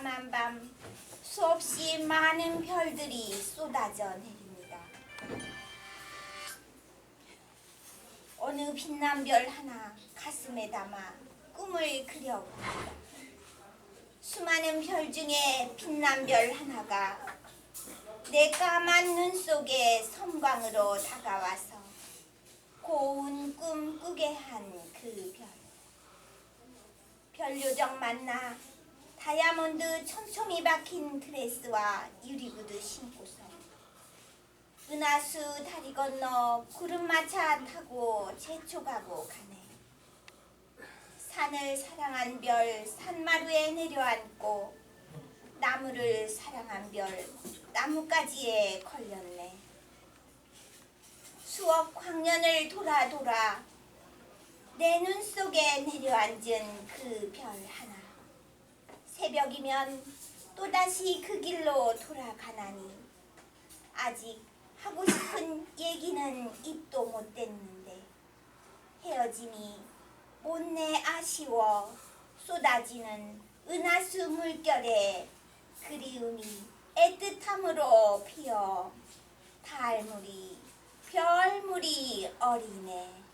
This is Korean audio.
까만 밤 수없이 많은 별들이 쏟아져 내립니다. 어느 빛난 별 하나 가슴에 담아 꿈을 그려봅니다. 수많은 별 중에 빛난 별 하나가 내 까만 눈 속에 섬광으로 다가와서 고운 꿈 꾸게 한 그 별. 별 요정 만나 다이아몬드 촘촘히 박힌 드레스와 유리구두 신고서 은하수 다리 건너 구름마차 타고 제초가고 가네. 산을 사랑한 별 산마루에 내려앉고 나무를 사랑한 별 나뭇가지에 걸렸네. 수억 광년을 돌아 돌아 내 눈 속에 내려앉은 그 별 하나. 새벽이면 또다시 그 길로 돌아가나니. 아직 하고 싶은 얘기는 입도 못 댔는데. 헤어짐이 못내 아쉬워 쏟아지는 은하수 물결에 그리움이 애틋함으로 피어 달물이 별물이 어리네